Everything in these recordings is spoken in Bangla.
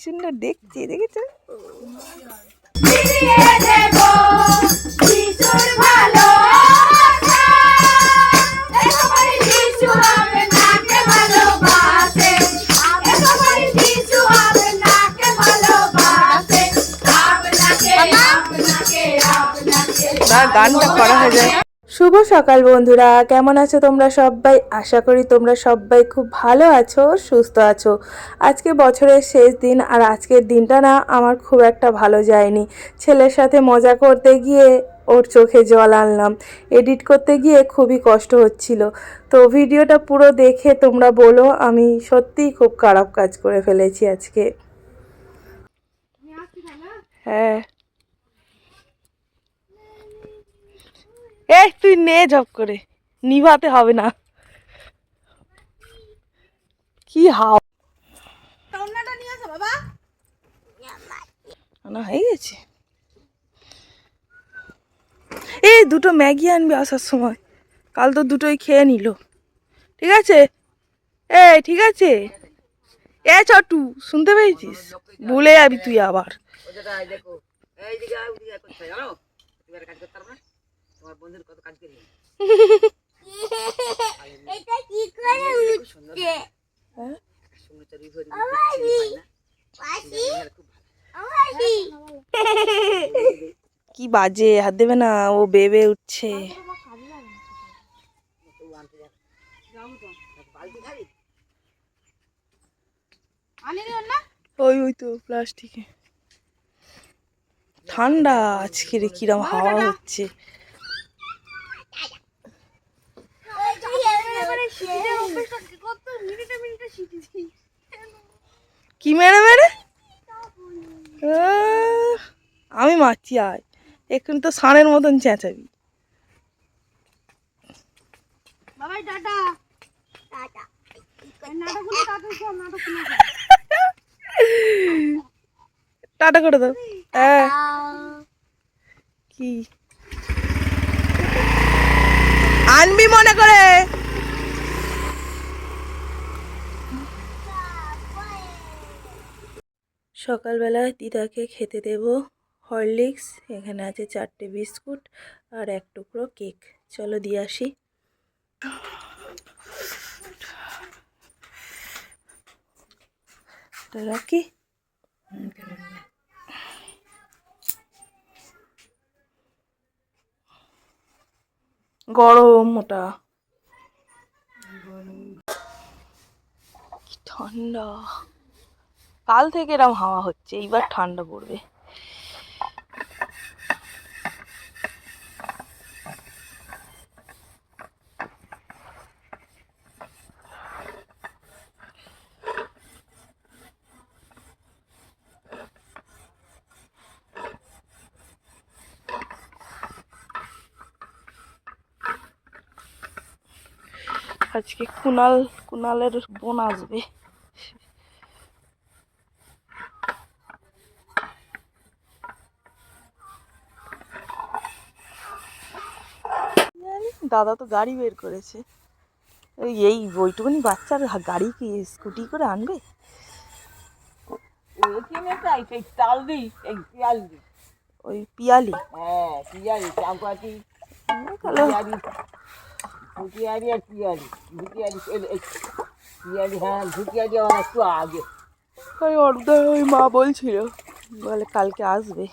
সুন্দর দেখছে দেখেছ? সকাল বন্ধুরা, কেমন আছো তোমরা সবাই? আশা করি তোমরা সবাই খুব ভালো আছো, সুস্থ আছো। আজকে বছরের শেষ দিন আর আজকের দিনটা না আমার খুব একটা ভালো যায়নি। ছেলের সাথে মজা করতে গিয়ে ওর চোখে জল আনলাম। এডিট করতে গিয়ে খুবই কষ্ট হচ্ছিল। তো ভিডিওটা পুরো দেখে তোমরা বলো, আমি সত্যিই খুব খারাপ কাজ করে ফেলেছি আজকে। হ্যাঁ। এই তুই নে জব করে। নিভাতে হবে না। কি হাও। না হয়ে গেছে। এই দুটো ম্যাগি আনবি আসার সময়। কাল তো দুটোই খেয়ে নিল। ঠিক আছে? এ ঠিক আছে? এ চটু শুনতে পেয়েছিস? ভুলে যাবি তুই আবার। এটা কি করে উঠছে? হ্যাঁ? কি বাজে হাত দেবে না ও বেবে উঠছে। ওই ওই তো প্লাস্টিকে। ঠান্ডা আজকে রে কিরম হাওয়া হচ্ছে। কি মেরে মেরে? আমি মারছি আয়। এখন তো সানের মতন চেঁচাবি। টাটা। করে। দাও। হ্যাঁ কি? আনবি মনে করে। সকালবেলায় দিদাকে খেতে দেব। হরলিক্স এখানে আছে চারটে বিস্কুট আর এক টুকরো কেক। চলো দিয়ে আসি। তা রাখি। গরম মোটা কি ঠান্ডা। কাল থেকে এরম হাওয়া হচ্ছে এইবার ঠান্ডা পড়বে। আজকে কুনাল কুনালের বোন আসবে জানি, দাদা তো গাড়ি বের করেছে। ওই এই ওইটুকুনি বাচ্চার গাড়ি কি স্কুটি করে আনবে? ওই পিয়ালি। হ্যাঁ পিয়ালি চাপাতি তাহলে পিয়ালি ভুটিয়ালি আর পিয়ালি। পিয়ালি হ্যাঁ আমার একটু আগে। ওই অর্ধা ওই মা বলছিল বলে কালকে আসবে।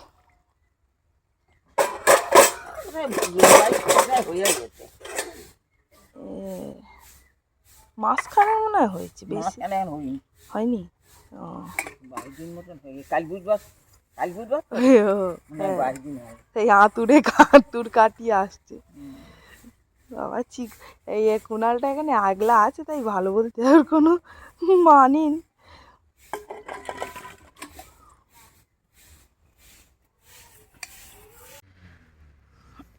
হয়ে মাঝখানে মনে হয় হয়েছে বেশি। হয়নি। ও। কাল বুধবার। কাল বুধবার হ্যাঁ। হয় সেই আঁতুড়ে কাটিয়ে আসছে। বাবা চিক এই এ কুনালটা এখানে আগলা আছে তাই ভালো বলতে আর কোনো মানিন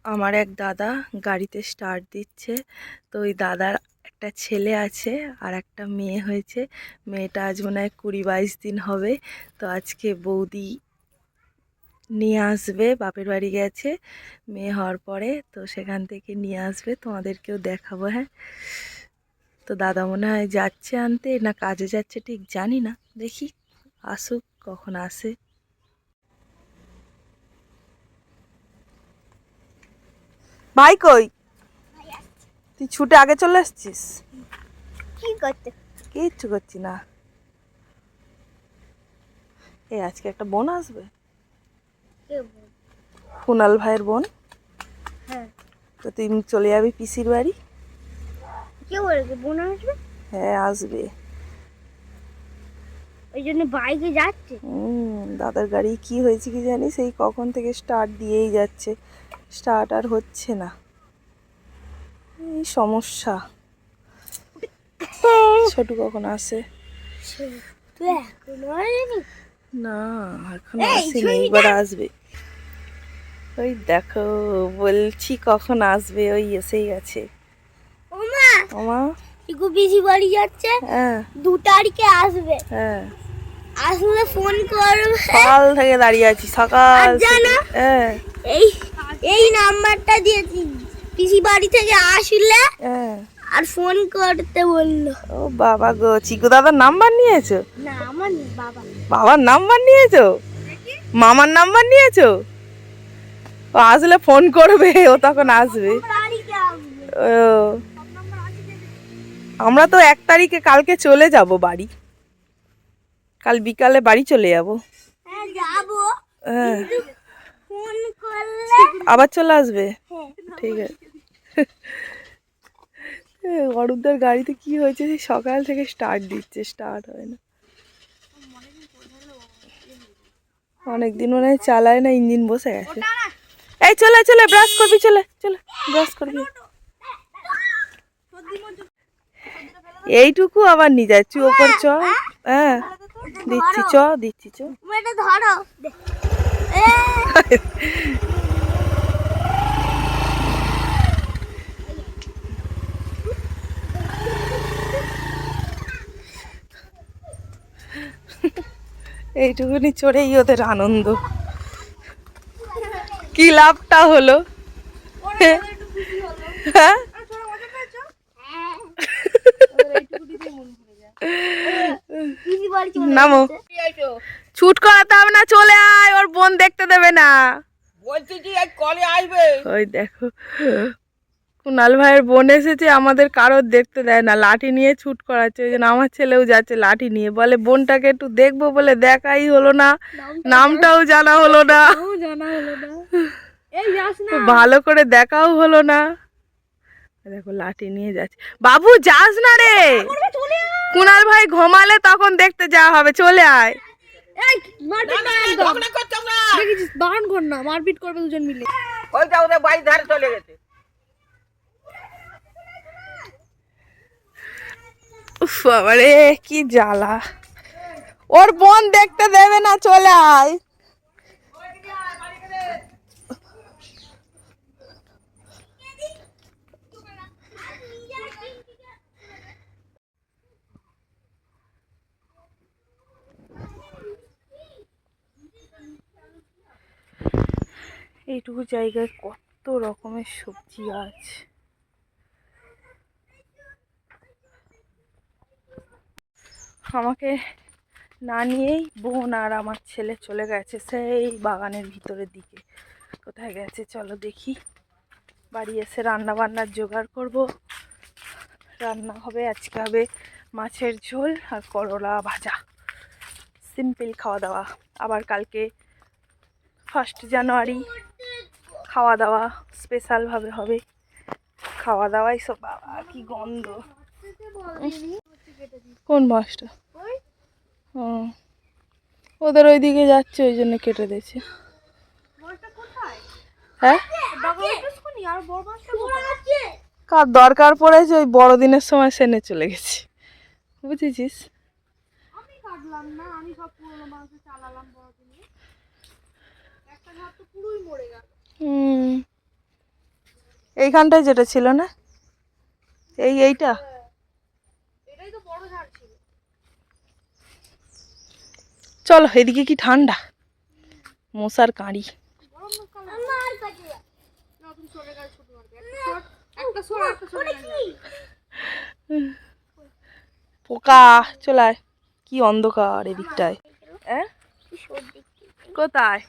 আমার এক দাদা গাড়িতে স্টার্ট দিচ্ছে। তো ওই দাদার একটা ছেলে আছে আর একটা মেয়ে হয়েছে। মেয়েটা আজ মনে হয় কুড়ি বাইশ দিন হবে। তো আজকে বৌদি নিয়ে আসবে, বাপের বাড়ি গেছে, মেয়ে হওয়ার পরে তো সেখান থেকে নিয়ে আসবে। তোমাদেরকেও দেখাবো হ্যাঁ। তো দাদা মনে হয় যাচ্ছে আনতে না কাজে যাচ্ছে ঠিক জানি না। দেখি আসুক কখন আসে। ভাই কই? তুই ছুটে আগে চলে আসছিস? কি করতে? কিচ্ছু করছি না। এই আজকে একটা বোন আসবে? কুনাল ভাইয়ের বোন। হ্যাঁ। তো তুই চলে যাবি পিসির বাড়ি? কে বোন আসবে? হ্যাঁ আসবে। ওই জন্য বাইকে যাচ্ছে? হুম দাদার গাড়ি কি হয়েছে কি জানি সেই কখন থেকে স্টার্ট দিয়েই যাচ্ছে। স্টার্ট আর হচ্ছে না। এই সমস্যা। ছোটু কখন আসে? না এখন আসেনি ছুরি এইবার আসবে। ওই দেখো বলছি কখন আসবে ওই এসেই গেছে। ওমা ওমা। ইকু পিসি বাড়ি যাচ্ছে? হ্যাঁ। দু তারিখে আসবে। হ্যাঁ। আসলে ফোন করবে। সকাল থেকে দাঁড়িয়ে আছি সকাল হ্যাঁ। এই এই নাম্বারটা দিয়েছি পিসি বাড়ি থেকে আসলে হ্যাঁ। আর ফোন করতে বলল। ও বাবা গো চিকু দাদার নাম্বার নিয়েছো? না আমার বাবা বাবার নাম্বার নিয়েছো? মামার নাম্বার নিয়েছো? ও আসলে ফোন করবে ও তখন আসবে। ও। আমরা তো এক তারিখে কালকে চলে যাব বাড়ি। কাল বিকালে বাড়ি চলে যাব। হ্যাঁ যাব। হ্যাঁ। ফোন আবার চলে আসবে? হ্যাঁ। ঠিক আছে। অরূপদার গাড়িতে কি হয়েছে সেই সকাল থেকে স্টার্ট দিচ্ছে স্টার্ট হয় না। অনেকদিন মনে হয় চালায় না ইঞ্জিন বসে গেছে। এই চলে চলে ব্রাশ করবি চলে চলে ব্রাশ করবি। এইটুকু আবার নিয়ে যাচ্ছি ওপর চ। হ্যাঁ দিচ্ছি চ দিচ্ছি চ। ধরো। এইটুকুনি চড়েই ওদের আনন্দ। কি লাভটা হলো? হ্যাঁ? নামো। ছুট করাতে হবে না চলে আয় ওর বোন দেখতে দেবে না। বলছি এই কলে আসবে। ওই দেখো। কুনাল ভাইয়ের বোন এসেছে আমাদের কারোর দেখতে দেয় না লাঠি নিয়ে ছুট করাচ্ছে ওই জন্য আমার ছেলেও যাচ্ছে লাঠি নিয়ে বলে বোনটাকে একটু দেখব বলে দেখাই হলো না নামটাও জানা হলো না। জানা হলো না। এই যাস না। ভালো করে দেখাও হলো না। দেখো লাঠি নিয়ে যাচ্ছে। বাবু যাস না রে। কুনাল ভাই ঘুমালে তখন দেখতে যাওয়া হবে চলে আয়। এই মারপিট করবে দুজন মিলে। ওইটা ওদের বাড়ির ধারে চলে গেছে। উফ কি জ্বালা। ওর বোন দেখতে দেবে না, চলে আয়। এইটুকু জায়গায় কত রকমের সবজি গাছ আমাকে না নিয়েই বোন আর আমার ছেলে চলে গেছে সেই বাগানের ভিতরের দিকে। কোথায় গেছে চলো দেখি। বাড়ি এসে রান্না বান্নার জোগাড় করব। রান্না হবে, আজকে হবে মাছের ঝোল আর করলা ভাজা। সিম্পল খাওয়া দাওয়া আবার কালকে ফার্স্ট জানুয়ারি খাওয়া দাওয়া স্পেশালভাবে হবে। খাওয়া দাওয়াই সব, বাবা, কি গন্ধ। কোন মাছটা ও। ওদের ওইদিকে যাচ্ছে ওই জন্য কেটে দিয়েছে। হ্যাঁ? কার দরকার পড়েছে ওই বড়দিনের সময় সেনে চলে গেছি। বুঝেছিস? হুম। এইখানটায় যেটা ছিল না? এই এইটা? চলো এদিকে কি ঠান্ডা? মশার কাঁড়ি। পোকা চলায় কি অন্ধকার এদিকটায়। সর্দি কোথায়?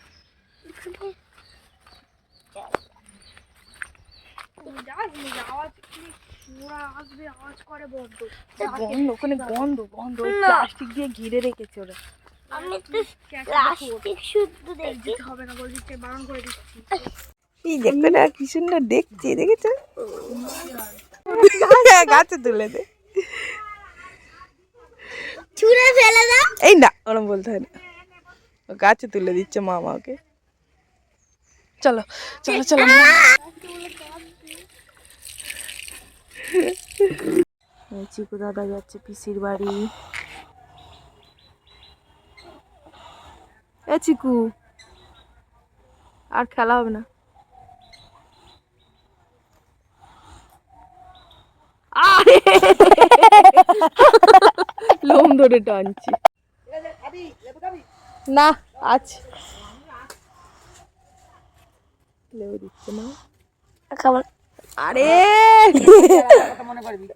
ওখানে গন্ধ গন্ধ প্লাস্টিক দিয়ে ঘিরে রেখেছে ওরা। আমি তো প্লাস্টিক শুদ্ধ দেখি। এই দেখতে না কি সুন্দর দেখছি দেখেছ? গাছে তুলে দে। ছুঁড়ে ফেলে দাও এই না ওরম বলতে হয় না। ও গাছে তুলে দিচ্ছে মামা ওকে চলো চলো চলো। চিকু দাদা যাচ্ছে পিসির বাড়ি। এ চিকু। আর খেলা হবে না। আরে! লোম ধরে টানছি। না আছে লেবু দিচ্ছে না। খাবার। আরে! কথা মনে করবি।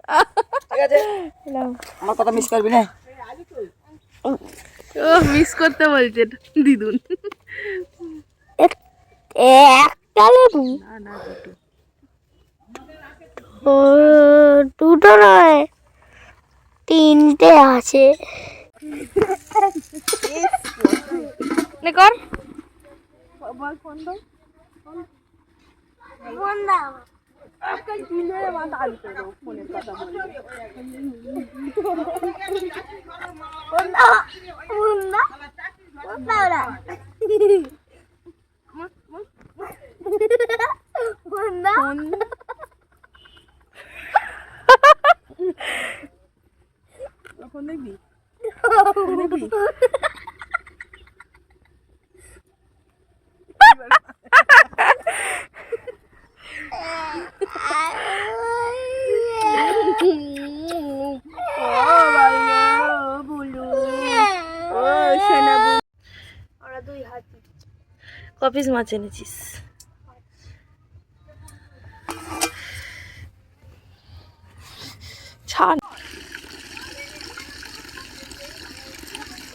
ঠিক আছে। আমার কথা মিস করবি না ও মিস করতে বলছে দিদুন। একটা লেবু না না দুটো। নয় তিনটে আছে। নে কর। ফোন দাও ফোন দাও ফোন দাও ফোন দাও না ফোন দাও ফোন দেখবি ওরা দুই হাত কপিস মাছ এনেছিস ছাড়।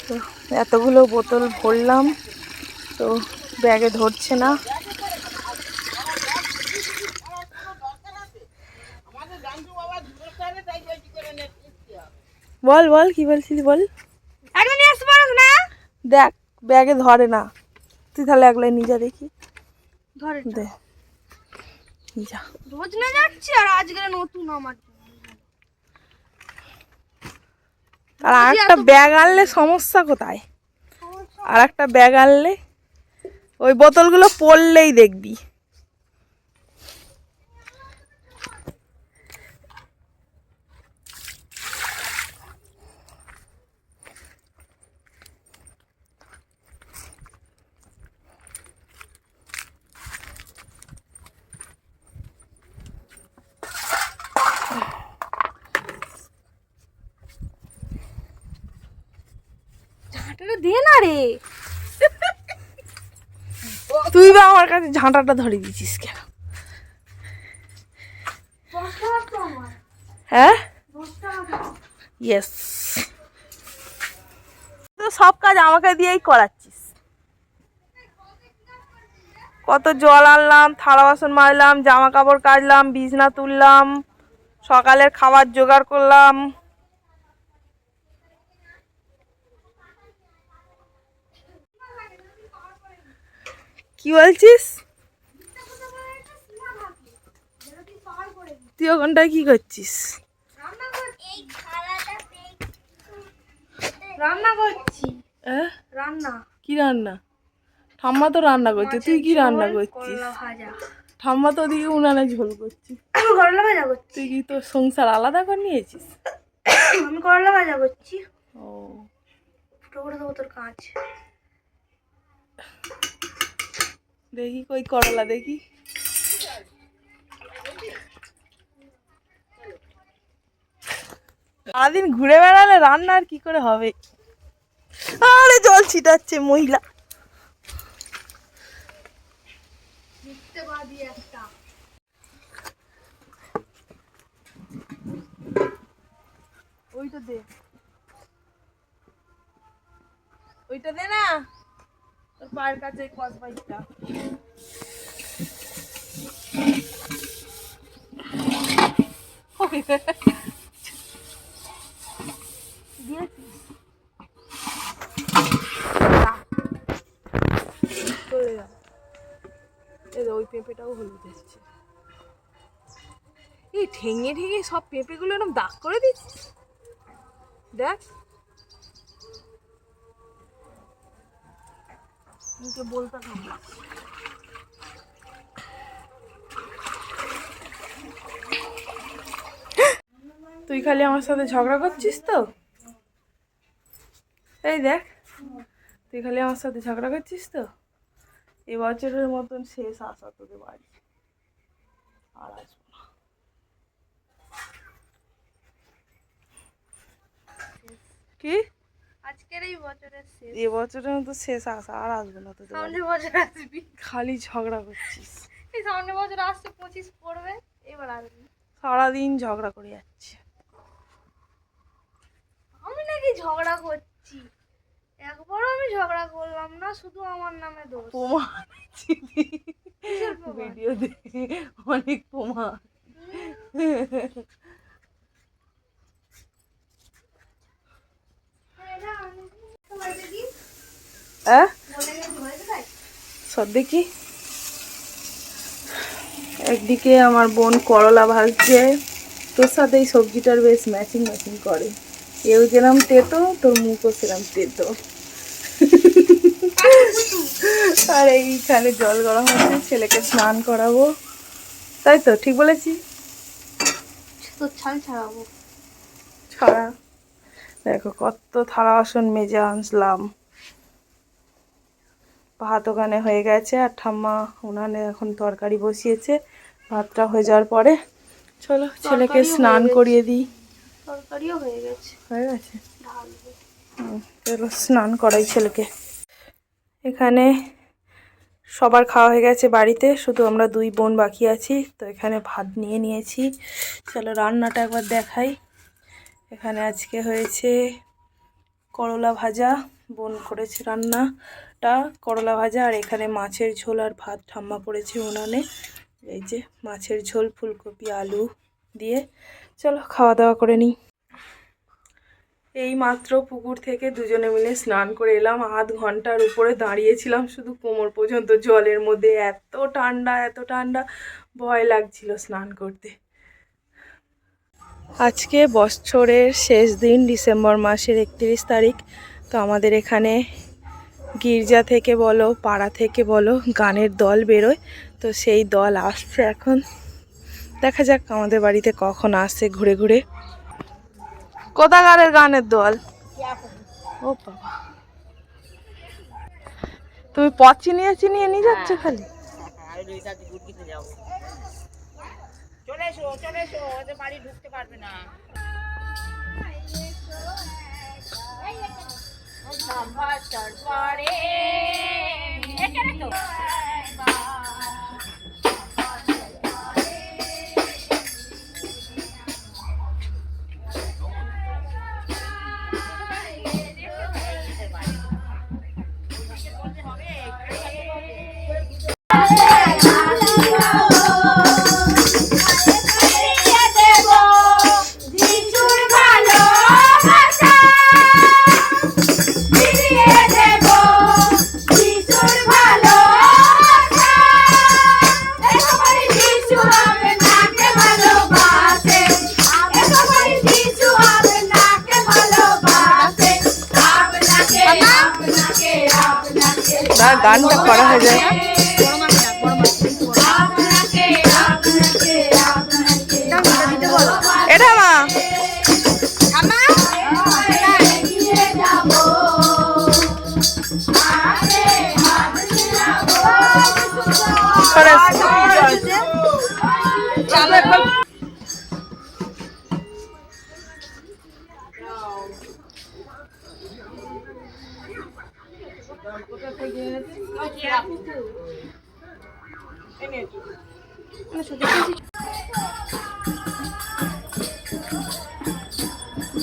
তো এতগুলো বোতল ভরলাম তো ব্যাগে ধরছে না। বল বল কি বলছিলি বল? দেখ ব্যাগে ধরে না। তুই তাহলে একলাই নিয়ে যা দেখি। ধরে দে। যা। রোজ না যাচ্ছি আর আজকে নতুন আমার। আর একটা ব্যাগ আনলে সমস্যা কোথায়? আর একটা ব্যাগ আনলে ওই বোতলগুলো পড়লেই দেখবি ঝাঁটাটা দে না রে। তুই বা আমার কাছে ঝাঁটাটা ধরে দিয়েছিস কেন? হ্যাঁ? ইয়েস তো সব কাজ আমাকে দিয়েই করাচ্ছিস। কত জল আনলাম থালা বাসন মাজলাম জামা কাপড় কাচলাম বিছনা তুললাম সকালের খাবার জোগাড় করলাম। কি বলছিস? তুই ওখানটায় কি করছিস? রান্না করছি। রান্না। কি রান্না? ঠাম্মা তো রান্না করছে তুই কি রান্না করছিস? ঠাম্মা তো ওদিকে উনানে ঝোল করছি। করলা ভাজা করছি। তুই কি তোর সংসার আলাদা করে নিয়েছিস? আমি করলা ভাজা করছি। ও। ফুটো করে দেবো তোর কাঁচ দেখি, কই করলা দেখি। সারাদিন ঘুরে বেড়ালে রান্না আর কি করে হবে? আরে জল ছিটাচ্ছে মহিলা। ওইটা দে। ওইটা দে না। পায়ের কাছে কস বাইকটা চলে যা এই যে ওই পেঁপেটাও এই ঠেঙে ঠেঙে সব পেঁপেগুলো এরকম দাগ করে দিচ্ছিস দেখ। মুখে বলতে হবে তুই খালি আমার সাথে ঝগড়া করছিস তো? এই দেখ, তুই খালি আমার সাথে ঝগড়া করছিস তো? এবছরের মতন শেষ আসা তোদের বাড়ি। আর আসব কি? আজকের এই বছরের শেষ। এবছরের মতো শেষ আসা আর আসব না বাড়ি। সামনের বছর আসবি। খালি ঝগড়া করছিস। এই সামনের বছর আসছে পঁচিশ পড়বে এবার আসবি। সারাদিন ঝগড়া করে যাচ্ছে। আমি নাকি ঝগড়া করছি। একবারও আমি ঝগড়া করলাম না শুধু আমার নামে দোষ। প্রমাণ? ভিডিও দেখে অনেক প্রমাণ হ্যাঁ সব দেখি একদিকে আমার বোন করলা ভাজছে তোর সাথে এই সবজিটার বেশ ম্যাচিং ম্যাচিং করে। এও যেরম তেতো তোর মুখও সেরম তেতো। আর এইখানে জল গরম হচ্ছে ছেলেকে স্নান করাবো। তাই তো ঠিক বলেছি? তোর ছাল ছাড়াবো। ছাড়া। দেখো কত থালা বাসন মেজে আনলাম। ভাত ওখানে হয়ে গেছে আর ঠাম্মা উনানে এখন তরকারি বসিয়েছে ভাতটা হয়ে যাওয়ার পরে চলো ছেলেকে স্নান করিয়ে দিই। তরকারিও হয়ে গেছে। হয়ে গেছে? চলো স্নান করাই ছেলেকে। এখানে সবার খাওয়া হয়ে গেছে বাড়িতে শুধু আমরা দুই বোন বাকি আছি তো এখানে ভাত নিয়ে নিয়েছি। চলো রান্নাটা একবার দেখাই। এখানে আজকে হয়েছে করলা ভাজা বোন করেছে রান্নাটা করলা ভাজা আর এখানে মাছের ঝোল আর ভাত ঠাম্মা করেছে উনানে। এই যে মাছের ঝোল, ফুলকপি, আলু দিয়ে। চলো খাওয়া দাওয়া করে নিই। এই মাত্র পুকুর থেকে দুজনে মিলে স্নান করে এলাম। আধ ঘণ্টার উপরে দাঁড়িয়েছিলাম শুধু কোমর পর্যন্ত। জলের মধ্যে এত ঠান্ডা এত ঠান্ডা। ভয় লাগছিল স্নান করতে। আজকে বছরের শেষ দিন, ডিসেম্বর মাসের একত্রিশ তারিখ। তো আমাদের এখানে গির্জা থেকে বলো পাড়া থেকে বলো গানের দল বেরোয়। তো সেই দল আসছে এখন। দেখা যাক আমাদের বাড়িতে কখন আসছে ঘুরে ঘুরে। কোথাকারের গানের দল? ও বাবা। তুমি পথ চিনিয়ে চিনিয়ে নিয়ে যাচ্ছ খালি? গুটকিতে যাব চলে এসো চলে এসো ওদের বাড়ি ঢুকতে পারবে না। না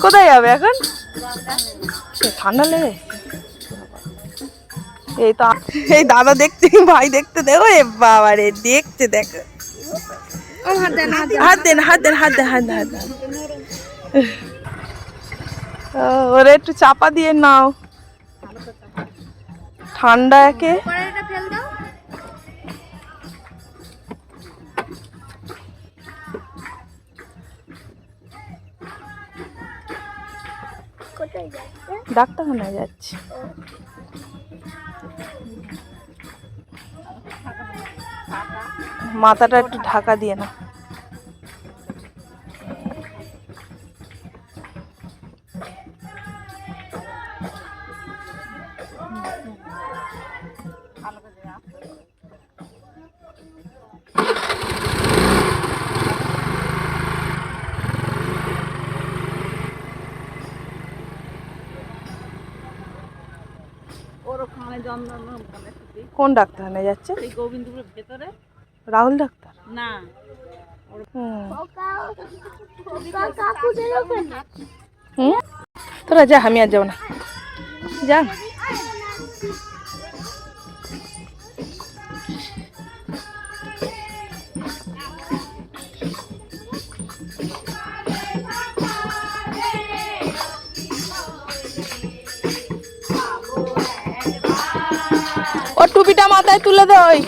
কোথায় যাবে এখন? ঠান্ডা লেগে এই তো এই দাদা দেখতে ভাই দেখতে দেখো এ বাবা রে দেখতে দেখো। হাত দেন হাত দেন হাত দেন হাত দেন হাত দেন। ওরে একটু চাপা দিয়ে নাও। ঠান্ডা একে। ডাক্তারখানায় যাচ্ছি। মাথাটা একটু ঢাকা দিয়ে না কোন ডাক্তারখানায় যাচ্ছে গোবিন্দপুরের ভেতরে। রাহুল ডাক্তার? না। তোরা যা আমি আর যাব না। যা মাথায় তুলে দে ওই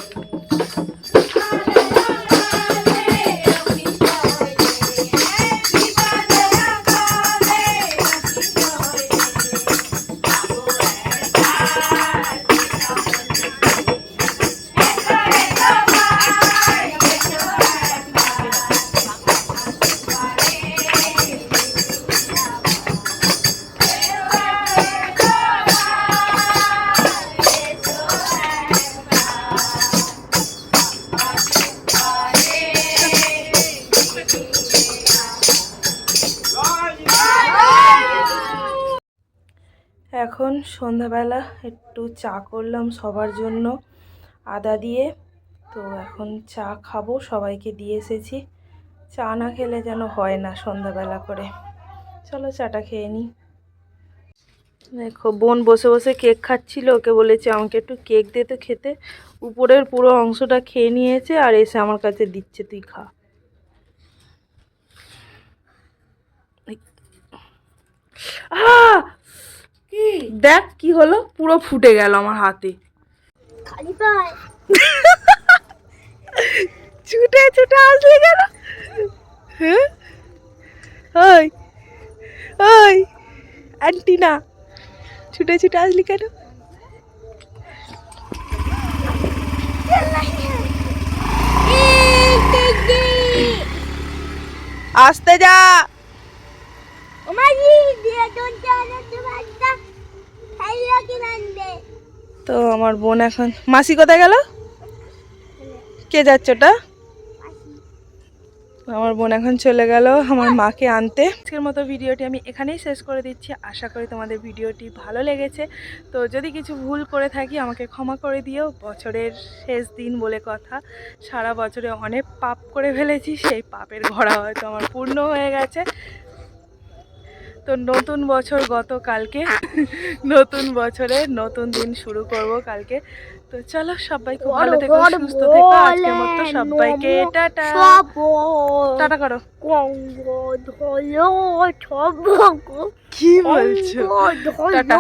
সন্ধ্যাবেলা একটু চা করলাম সবার জন্য আদা দিয়ে। তো এখন চা খাব, সবাইকে দিয়ে এসেছি। চা না খেলে যেন হয় না সন্ধ্যাবেলা করে। চলো চাটা খেয়ে নিই। দেখো, বোন বসে বসে কেক খাচ্ছিল, ওকে বলেছে আমাকে একটু কেক দে তো খেতে। উপরের পুরো অংশটা খেয়ে নিয়েছে আর এসে আমার কাছে দিচ্ছে, তুই খা। আহ! দেখ কি হলো পুরো ফুটে গেল আমার হাতে। খালি পায়। ছুটে ছুটে আসলে কেন? হ্যাঁ? ওই ওই আন্টি না। ছুটে ছুটে আসলি কেন? আসতে যা। ও ওমাজি দিয়ে তোর জানা তোমারটা খাইয়া কি রান্দে তো আমার বোন এখন, মাসি কোথায় গেল? কে যাচ্ছে ওটা? আমার বোন এখন চলে গেল আমার মাকে আনতে। আজকের মতো ভিডিওটি আমি এখানেই শেষ করে দিচ্ছি। আশা করি তোমাদের ভিডিওটি ভালো লেগেছে। তো যদি কিছু ভুল করে থাকি, আমাকে ক্ষমা করে দিও। বছরের শেষ দিন বলে কথা। সারা বছরে অনেক পাপ করে ফেলেছি, সেই পাপের ঘোড়া হয়তো আমার পূর্ণ হয়ে গেছে। তো নতুন বছর গত কালকে নতুন বছরে নতুন দিন শুরু করব কালকে। তো চলো সবাই খুব ভালো থেকো সুস্থ থেকো। আজকের মতো সবাইকে টাটা। টাটা করো। কি বলছো? টাটা।